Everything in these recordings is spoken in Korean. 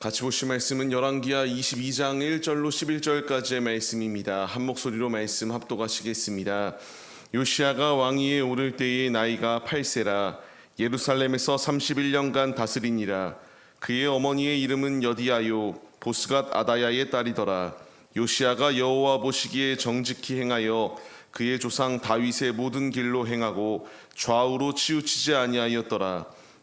같이 보실 말씀은 열왕기하 22장 1절로 11절까지의 말씀입니다. 한 목소리로 말씀 합독하시겠습니다. 요시아가 왕위에 오를 때의 나이가 8세라. 예루살렘에서 31년간 다스리니라. 그의 어머니의 이름은 여디아요. 보스갓 아다야의 딸이더라. 요시아가 여호와 보시기에 정직히 행하여 그의 조상 다윗의 모든 길로 행하고 좌우로 치우치지 아니하였더라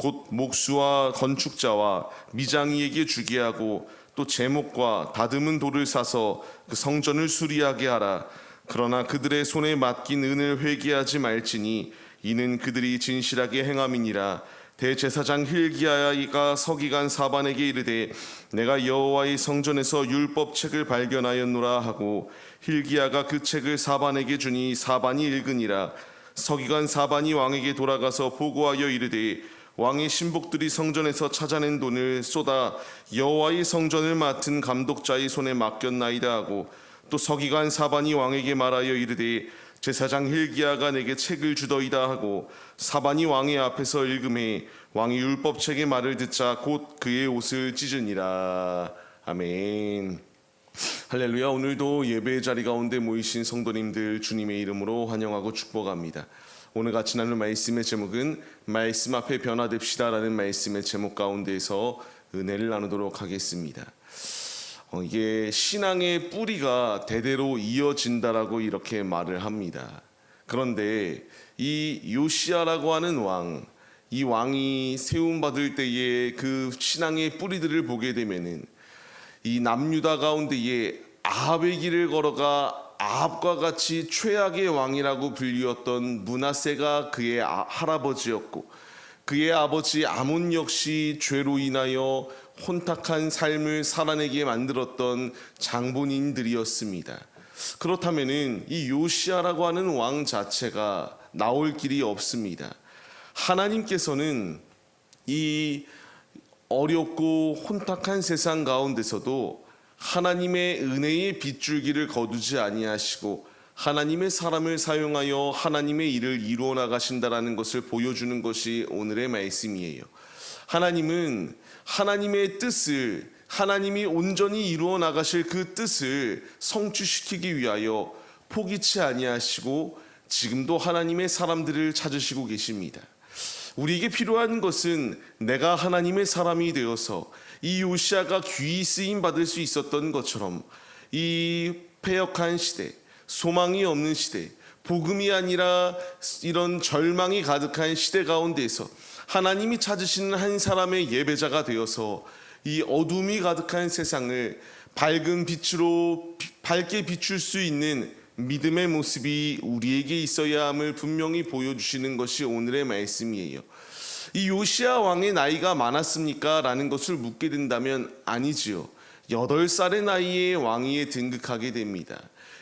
곧 목수와 건축자와 미장이에게 주게 하고 또 제목과 다듬은 돌을 사서 그 성전을 수리하게 하라. 그러나 그들의 손에 맡긴 은을 회개하지 말지니 이는 그들이 진실하게 행함이니라. 대제사장 힐기야가 서기관 사반에게 이르되 내가 여호와의 성전에서 율법책을 발견하였노라 하고 힐기야가 그 책을 사반에게 주니 사반이 읽으니라. 서기관 사반이 왕에게 돌아가서 보고하여 이르되 왕의 신복들이 성전에서 찾아낸 돈을 쏟아 여호와의 성전을 맡은 감독자의 손에 맡겼나이다 하고 또 서기관 사반이 왕에게 말하여 이르되 제사장 힐기야가 내게 책을 주더이다 하고 사반이 왕의 앞에서 읽음에 왕이 율법책의 말을 듣자 곧 그의 옷을 찢으니라 아멘. 할렐루야 오늘도 예배 자리 가운데 모이신 성도님들 주님의 이름으로 환영하고 축복합니다. 오늘 같이 나눌 말씀의 제목은 말씀 앞에 변화됩시다라는 말씀의 제목 가운데에서 은혜를 나누도록 하겠습니다. 어, 이게 신앙의 뿌리가 대대로 이어진다라고 이렇게 말을 합니다. 그런데 이 요시아라고 하는 왕, 이 왕이 세움 받을 때의 그 신앙의 뿌리들을 보게 되면은 이 남유다 가운데에 아합의 길을 걸어가 아합과 같이 최악의 왕이라고 불리웠던 문하세가 그의 아- 할아버지였고 그의 아버지 아몬 역시 죄로 인하여 혼탁한 삶을 살아내게 만들었던 장본인들이었습니다. 그렇다면은 이 요시아라고 하는 왕 자체가 나올 길이 없습니다. 하나님께서는 이 어렵고 혼탁한 세상 가운데서도 하나님의 은혜의 빗줄기를 거두지 아니하시고 하나님의 사람을 사용하여 하나님의 일을 이루어 나가신다라는 것을 보여주는 것이 오늘의 말씀이에요. 하나님은 하나님의 뜻을 하나님이 온전히 이루어 나가실 그 뜻을 성취시키기 위하여 포기치 아니하시고 지금도 하나님의 사람들을 찾으시고 계십니다. 우리에게 필요한 것은 내가 하나님의 사람이 되어서 이 요시아가 귀히 쓰임 받을 수 있었던 것처럼 이 패역한 시대, 소망이 없는 시대, 복음이 아니라 이런 절망이 가득한 시대 가운데에서 하나님이 찾으시는 한 사람의 예배자가 되어서 이 어둠이 가득한 세상을 밝은 빛으로 비- 밝게 비출 수 있는 믿음의 모습이 우리에게 있어야 함을 분명히 보여주시는 것이 오늘의 말씀이에요. 이 요시아 왕의 나이가 많았습니까? 라는 것을 묻게 된다면 아니지요. 여덟 살의 나이에 왕위에 등극하게 됩니다.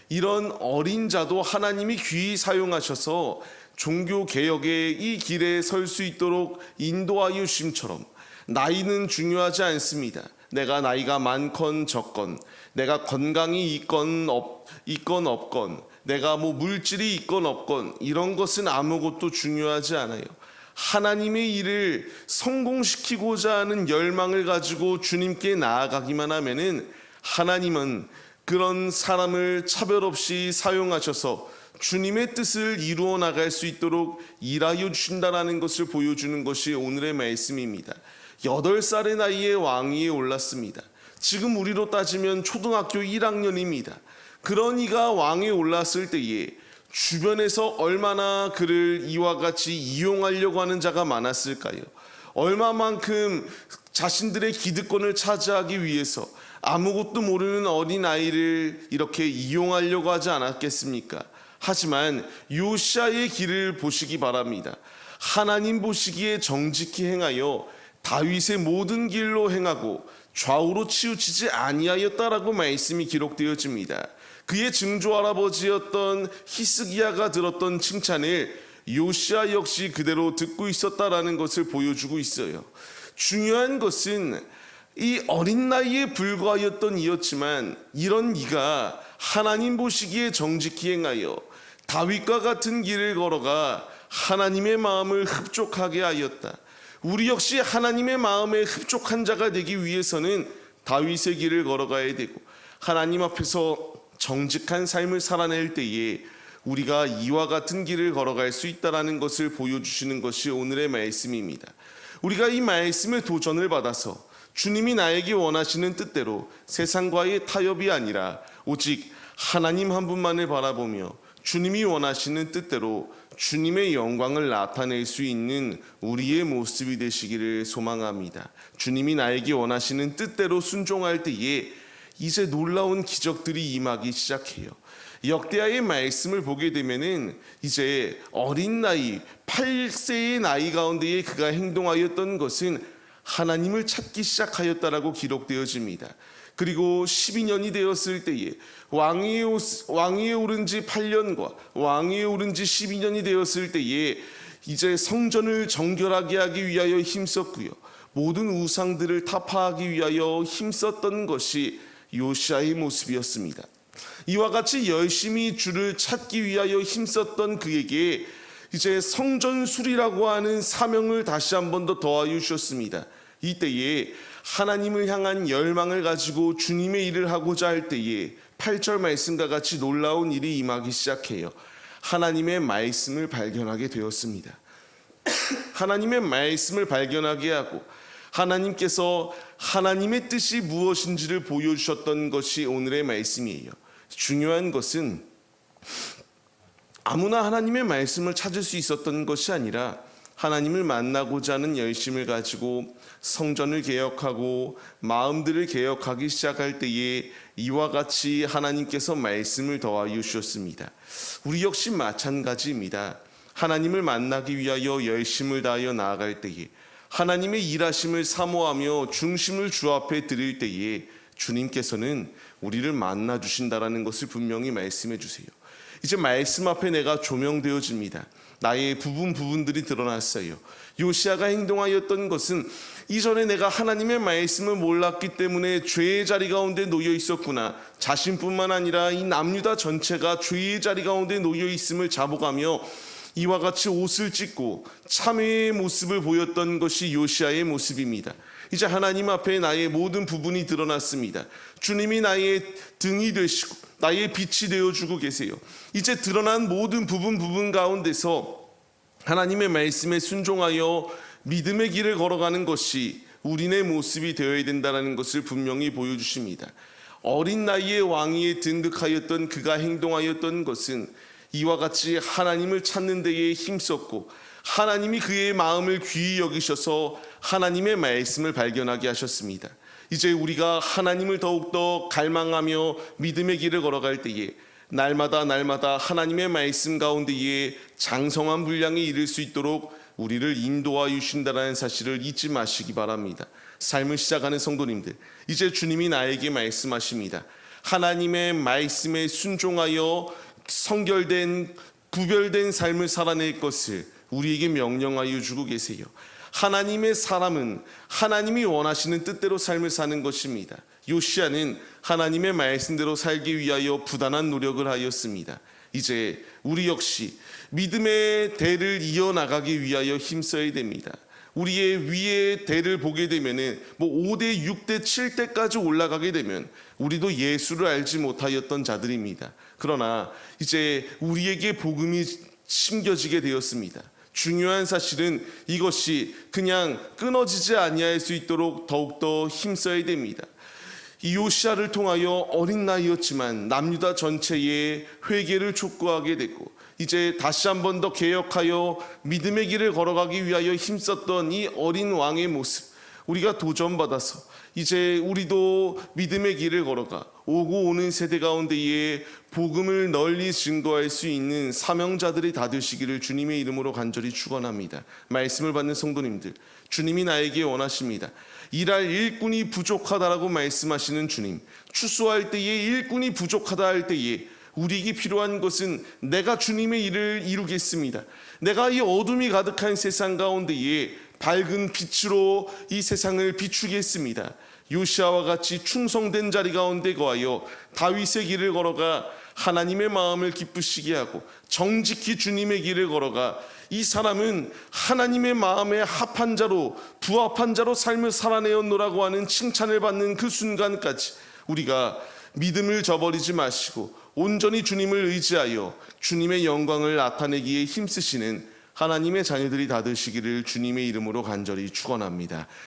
이런 어린 자도 하나님이 귀히 사용하셔서 종교 개혁의 이 길에 설 수 있도록 인도하여 주심처럼 나이는 중요하지 않습니다. 내가 나이가 많건 적건, 내가 건강이 있건 없 있건 없건, 내가 뭐 물질이 있건 없건 이런 것은 아무것도 중요하지 않아요. 하나님의 일을 성공시키고자 하는 열망을 가지고 주님께 나아가기만 하면은 하나님은 그런 사람을 차별 없이 사용하셔서 주님의 뜻을 이루어 나갈 수 있도록 일하여 주신다라는 것을 보여주는 것이 오늘의 말씀입니다. 여덟 살의 나이에 왕위에 올랐습니다. 지금 우리로 따지면 초등학교 1학년입니다. 그런 이가 왕에 올랐을 때에 주변에서 얼마나 그를 이와 같이 이용하려고 하는 자가 많았을까요? 얼마만큼 자신들의 기득권을 차지하기 위해서 아무것도 모르는 어린 아이를 이렇게 이용하려고 하지 않았겠습니까? 하지만 요시아의 길을 보시기 바랍니다. 하나님 보시기에 정직히 행하여 다윗의 모든 길로 행하고 좌우로 치우치지 아니하였다라고 말씀이 기록되어집니다. 그의 증조 할아버지였던 히스기야가 들었던 칭찬을 요시아 역시 그대로 듣고 있었다라는 것을 보여주고 있어요. 중요한 것은 이 어린 나이에 불과하였던 이였지만 이런 이가 하나님 보시기에 정직히 행하여 다윗과 같은 길을 걸어가 하나님의 마음을 흡족하게 하였다. 우리 역시 하나님의 마음에 흡족한 자가 되기 위해서는 다윗의 길을 걸어가야 되고 하나님 앞에서 정직한 삶을 살아낼 때에 우리가 이와 같은 길을 걸어갈 수 있다라는 것을 보여주시는 것이 오늘의 말씀입니다. 우리가 이 말씀의 도전을 받아서 주님이 나에게 원하시는 뜻대로 세상과의 타협이 아니라 오직 하나님 한 분만을 바라보며 주님이 원하시는 뜻대로 주님의 영광을 나타낼 수 있는 우리의 모습이 되시기를 소망합니다. 주님이 나에게 원하시는 뜻대로 순종할 때에 이제 놀라운 기적들이 임하기 시작해요. 역대하의 말씀을 보게 되면은 이제 어린 나이 8세의 나이 가운데에 그가 행동하였던 것은 하나님을 찾기 시작하였다라고 기록되어집니다. 그리고 12년이 되었을 때에 왕위에, 오른 지 8년과 왕위에 오른 지 12년이 되었을 때에 이제 성전을 정결하게 하기 위하여 힘썼고요. 모든 우상들을 타파하기 위하여 힘썼던 것이 요시아의 모습이었습니다. 이와 같이 열심히 주를 찾기 위하여 힘썼던 그에게 이제 성전술이라고 하는 사명을 다시 한 번 더 더하여 주셨습니다. 이때에 하나님을 향한 열망을 가지고 주님의 일을 하고자 할 때에 8절 말씀과 같이 놀라운 일이 임하기 시작해요. 하나님의 말씀을 발견하게 되었습니다. 하나님의 말씀을 발견하게 하고 하나님께서 하나님의 뜻이 무엇인지를 보여주셨던 것이 오늘의 말씀이에요. 중요한 것은 아무나 하나님의 말씀을 찾을 수 있었던 것이 아니라 하나님을 만나고자 하는 열심을 가지고 성전을 개혁하고 마음들을 개혁하기 시작할 때에 이와 같이 하나님께서 말씀을 더하여 주셨습니다. 우리 역시 마찬가지입니다. 하나님을 만나기 위하여 열심을 다하여 나아갈 때에 하나님의 일하심을 사모하며 중심을 주 앞에 드릴 때에 주님께서는 우리를 만나 주신다라는 것을 분명히 말씀해 주세요. 이제 말씀 앞에 내가 조명되어집니다. 나의 부분 부분들이 드러났어요. 요시아가 행동하였던 것은 이전에 내가 하나님의 말씀을 몰랐기 때문에 죄의 자리 가운데 놓여 있었구나. 자신뿐만 아니라 이 남유다 전체가 죄의 자리 가운데 놓여 있음을 자복하며 이와 같이 옷을 찢고 참회의 모습을 보였던 것이 요시아의 모습입니다. 이제 하나님 앞에 나의 모든 부분이 드러났습니다. 주님이 나의 등이 되시고 나의 빛이 되어 주고 계세요. 이제 드러난 모든 부분 부분 가운데서 하나님의 말씀에 순종하여 믿음의 길을 걸어가는 것이 우리네 모습이 되어야 된다는 것을 분명히 보여주십니다. 어린 나이에 왕위에 등극하였던 그가 행동하였던 것은 이와 같이 하나님을 찾는 데에 힘썼고 하나님이 그의 마음을 귀히 여기셔서 하나님의 말씀을 발견하게 하셨습니다. 이제 우리가 하나님을 더욱더 갈망하며 믿음의 길을 걸어갈 때에 날마다 날마다 하나님의 말씀 가운데에 장성한 분량에 이를 수 있도록 우리를 인도하여 주신다는 사실을 잊지 마시기 바랍니다. 삶을 시작하는 성도님들, 이제 주님이 나에게 말씀하십니다. 하나님의 말씀에 순종하여 성결된 구별된 삶을 살아낼 것을 우리에게 명령하여 주고 계세요. 하나님의 사람은 하나님이 원하시는 뜻대로 삶을 사는 것입니다. 요시아는 하나님의 말씀대로 살기 위하여 부단한 노력을 하였습니다. 이제 우리 역시 믿음의 대를 이어나가기 위하여 힘써야 됩니다. 우리의 위의 대를 보게 되면은 뭐 5대, 6대, 7대까지 올라가게 되면 우리도 예수를 알지 못하였던 자들입니다. 그러나 이제 우리에게 복음이 심겨지게 되었습니다. 중요한 사실은 이것이 그냥 끊어지지 아니할 수 있도록 더욱더 힘써야 됩니다. 이 요시아를 통하여 어린 나이였지만 남유다 전체에 회개를 촉구하게 되고 이제 다시 한 번 더 개혁하여 믿음의 길을 걸어가기 위하여 힘썼던 이 어린 왕의 모습 우리가 도전받아서 이제 우리도 믿음의 길을 걸어가 오고 오는 세대 가운데에 복음을 널리 증거할 수 있는 사명자들이 다 되시기를 주님의 이름으로 간절히 축원합니다. 말씀을 받는 성도님들, 주님이 나에게 원하십니다. 일할 일꾼이 부족하다라고 말씀하시는 주님, 추수할 때에 일꾼이 부족하다 할 때에 우리에게 필요한 것은 내가 주님의 일을 이루겠습니다. 내가 이 어둠이 가득한 세상 가운데에 밝은 빛으로 이 세상을 비추겠습니다. 요시아와 같이 충성된 자리 가운데 거하여 다윗의 길을 걸어가 하나님의 마음을 기쁘시게 하고 정직히 주님의 길을 걸어가 이 사람은 하나님의 마음에 합한 자로 부합한 자로 삶을 살아내었노라고 하는 칭찬을 받는 그 순간까지 우리가 믿음을 저버리지 마시고 온전히 주님을 의지하여 주님의 영광을 나타내기에 힘쓰시는 하나님의 자녀들이 다 되시기를 주님의 이름으로 간절히 축원합니다.